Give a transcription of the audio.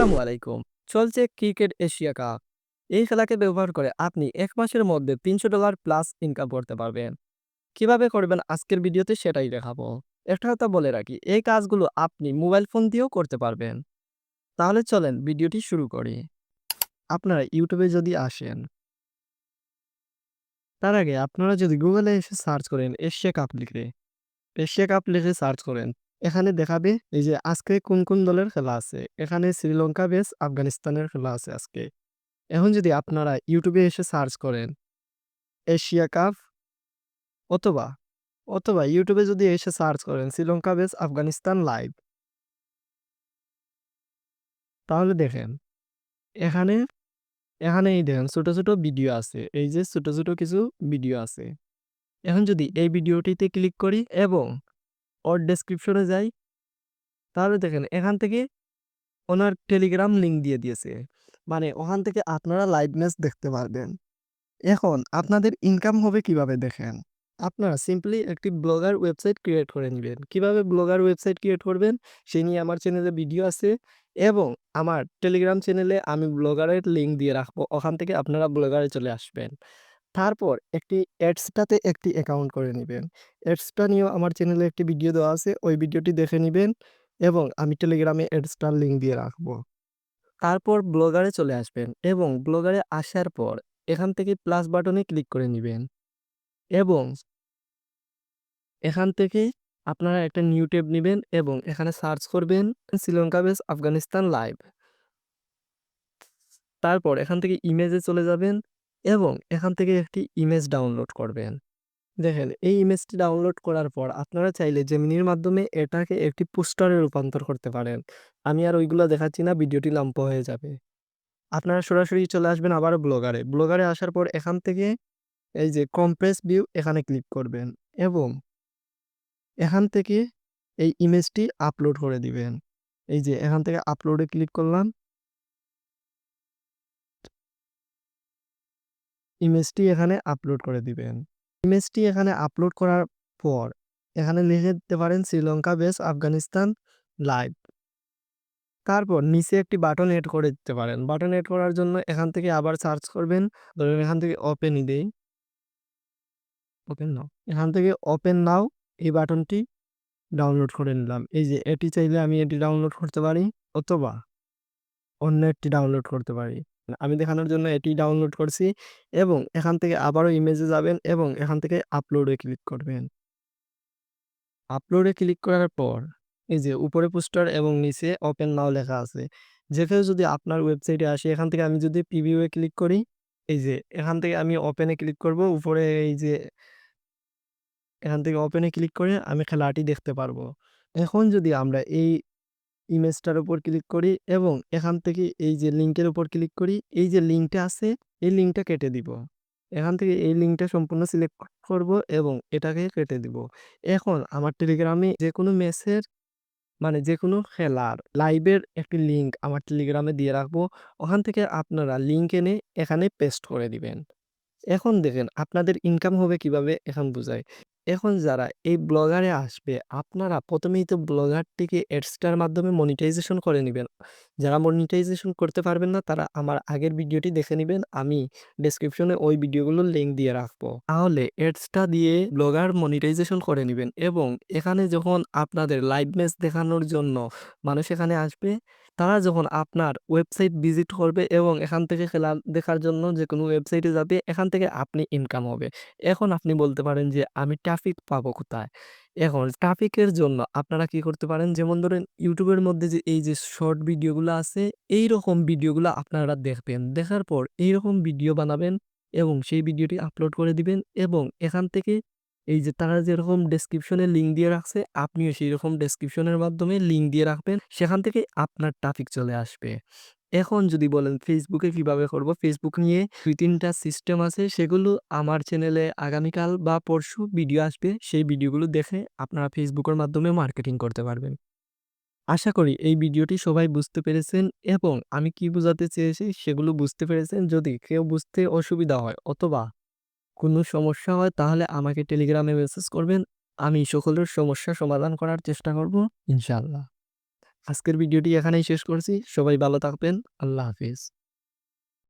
আসসালামু আলাইকুম। চলছে ক্রিকেট এশিয়া কাপ। এই খেলাকে ব্যবহার করে আপনি এক মাসের মধ্যে তিনশো ডলার প্লাস ইনকাম করতে পারবেন। কীভাবে করবেন আজকের ভিডিওতে সেটাই দেখাবো। একটা কথা বলে রাখি, এই কাজগুলো আপনি মোবাইল ফোন দিয়েও করতে পারবেন। তাহলে চলেন ভিডিওটি শুরু করি। আপনারা ইউটিউবে যদি আসেন তার আগে আপনারা যদি গুগলে এসে সার্চ করেন এশিয়া কাপ লিখে, এশিয়া কাপ লিখে সার্চ করেন এখানে দেখাবে এই যে আজকে কোন কোন দলের খেলা আছে? এখানে শ্রীলঙ্কা বেস আফগানিস্তানের খেলা আছে আজকে। এখন যদি আপনারা ইউটিউবে এসে সার্চ করেন, এশিয়া কাপ অথবা অথবা ইউটিউবে যদি এসে সার্চ করেন শ্রীলঙ্কা বেস আফগানিস্তান লাইভ তাহলে দেখেন, এখানে এখানে এই দেখেন ছোট ছোট ভিডিও আছে। এই যে ছোট ছোট কিছু ভিডিও আছে। এখন যদি এই ভিডিওটিতে ক্লিক করি এবং ওর ডেসক্রিপশনে যাই, তাহলে দেখেন এখান থেকে ওনার টেলিগ্রাম লিঙ্ক দিয়ে দিয়েছে। মানে ওখান থেকে আপনারা লাইভ ম্যাচ দেখতে পারবেন। এখন আপনাদের ইনকাম হবে কীভাবে দেখেন? আপনারা সিম্পলি একটি ব্লগার ওয়েবসাইট ক্রিয়েট করে নেবেন। কীভাবে ব্লগার ওয়েবসাইট ক্রিয়েট করবেন? সেই নিয়ে আমার চ্যানেলে ভিডিও আছে এবং আমার টেলিগ্রাম চ্যানেলে আমি ব্লগারের লিঙ্ক দিয়ে রাখব। ওখান থেকে আপনারা ব্লগারে চলে আসবেন। তারপর একটি অ্যাডসটাতে একটি অ্যাকাউন্ট করে নেবেন। অ্যাডসটা নিয়েও আমার চ্যানেলে একটি ভিডিও দেওয়া আছে, ওই ভিডিওটি দেখে নেবেন এবং আমি টেলিগ্রামে অ্যাডসটার লিঙ্ক দিয়ে রাখব। তারপর ব্লগারে চলে আসবেন এবং ব্লগারে আসার পর এখান থেকে প্লাস বাটনে ক্লিক করে নেবেন এবং এখান থেকে আপনারা একটা নিউ ট্যাব নেবেন এবং এখানে সার্চ করবেন শ্রীলঙ্কা বেস আফগানিস্তান লাইভ। তারপর এখান থেকে ইমেজে চলে যাবেন এবং এখান থেকে একটি ইমেজ ডাউনলোড করবেন। দেখেন, এই ইমেজটি ডাউনলোড করার পর আপনারা চাইলে জেমিনির মাধ্যমে এটাকে একটি পোস্টারে রূপান্তর করতে পারেন। আমি আর ওইগুলো দেখাচ্ছি না ভিডিওটি লম্প হয়ে যাবে। আপনারা সরাসরি চলে আসবেন আবার ব্লগারে ব্লগারে আসার পর এখান থেকে এই যে কম্প্রেস ভিউ এখানে ক্লিক করবেন এবং এখান থেকে এই ইমেজটি আপলোড করে দিবেন। এই যে এখান থেকে আপলোডে ক্লিক করলাম। ইমেজটি এখানে আপলোড করে দিবেন। ইমেজটি এখানে আপলোড করার পর, এখানে লিখে দিতে পারেন শ্রীলঙ্কা বেস আফগানিস্তান লাইভ তারপর নিচে একটি বাটন এড করে দিতে পারেন। বাটন এড করার জন্য এখান থেকে আবার সার্চ করবেন। ধরুন এখান থেকে ওপেনই দেই। ওপেন নাও এখান থেকে ওপেন নাও এই বাটনটি ডাউনলোড করে নিলাম। এই যে এটি চাইলে আমি এটি ডাউনলোড করতে পারি অথবা অন্য একটি ডাউনলোড করতে পারি। আমি দেখানোর জন্য এটি ডাউনলোড করছি এবং এখান থেকে আবারও ইমেজে যাবেন এবং এখান থেকে আপলোডে ক্লিক করবেন। আপলোডে ক্লিক করার পর এই যে উপরে পোস্টার এবং নিচে ওপেন নাও লেখা আছে। যে কেউ যদি আপনার ওয়েবসাইটে আসে, এখান থেকে আমি যদি প্রিভিউয়ে ক্লিক করি, এই যে এখান থেকে আমি ওপেনে ক্লিক করব, উপরে এই যে এখান থেকে ওপেনে ক্লিক করে আমি খেলাটি দেখতে পারব। এখন যদি আমরা এই ইমেজটার উপর ক্লিক করি এবং এখান থেকে এই যে লিঙ্কের উপর ক্লিক করি, এই যে লিঙ্কটা আছে, এই লিঙ্কটা কেটে দিব। এখান থেকে এই লিঙ্কটা সম্পূর্ণ সিলেক্ট করব এবং এটাকে কেটে দিব। এখন আমার টেলিগ্রামে যে কোনো মেসের মানে যে কোনো খেলার লাইভের একটি লিঙ্ক আমার টেলিগ্রামে দিয়ে রাখব। ওখান থেকে আপনারা লিঙ্ক এনে এখানে পেস্ট করে দিবেন। এখন দেখেন আপনাদের ইনকাম হবে কীভাবে? এখন বুঝাই। এখন যারা এই ব্লগারে আসবে, আপনারা প্রথমেই তো ব্লগারটিকে অ্যাডসটার মাধ্যমে মনিটাইজেশন করে নেবেন। যারা মনিটাইজেশন করতে পারবেন না, তারা আমার আগের ভিডিওটি দেখে নেবেন। আমি ডেসক্রিপশনে ওই ভিডিওগুলোর লিঙ্ক দিয়ে রাখব। তাহলে এডসটা দিয়ে ব্লগার মনিটাইজেশন করে নেবেন এবং এখানে যখন আপনাদের লাইভ ম্যাচ দেখানোর জন্য মানুষ এখানে আসবে তারা যখন আপনার ওয়েবসাইট ভিজিট করবে এবং এখান থেকে খেলা দেখার জন্য যে কোনো ওয়েবসাইটে যাবে, এখান থেকে আপনি ইনকাম হবে। এখন আপনি বলতে পারেন যে, আমি ট্রাফিক পাবো কোথায়? এখন ট্রাফিকের জন্য আপনারা কি করতে পারেন? যেমন ধরেন ইউটিউবের মধ্যে যে, এই যে শর্ট ভিডিওগুলো আছে এই রকম ভিডিওগুলো আপনারা দেখবেন। দেখার পর এই রকম ভিডিও বানাবেন এবং সেই ভিডিওটি আপলোড করে দিবেন এবং এখান থেকে এই যে তারা যেরকম ডেসক্রিপশনে লিঙ্ক দিয়ে রাখছে, আপনিও সেই রকম ডেসক্রিপশনের মাধ্যমে লিঙ্ক দিয়ে রাখবেন, সেখান থেকে আপনার ট্রাফিক চলে আসবে। এখন যদি বলেন ফেসবুকে কীভাবে করব? ফেসবুক নিয়ে দুই তিনটা সিস্টেম আছে, সেগুলো আমার চ্যানেলে আগামীকাল বা পরশু ভিডিও আসবে, সেই ভিডিওগুলো দেখে আপনারা ফেসবুকের মাধ্যমে মার্কেটিং করতে পারবেন। আশা করি এই ভিডিওটি সবাই বুঝতে পেরেছেন এবং আমি কি বোঝাতে চেয়েছি সেগুলো বুঝতে পেরেছেন। যদি কেউ বুঝতে অসুবিধা হয় অথবা কোনো সমস্যা হয়, তাহলে আমাকে টেলিগ্রামে মেসেজ করবেন আমি সকলের সমস্যা সমাধান করার চেষ্টা করব ইনশাল্লাহ আজকের ভিডিওটি এখানেই শেষ করছি। সবাই ভালো থাকবেন। আল্লাহ হাফেজ।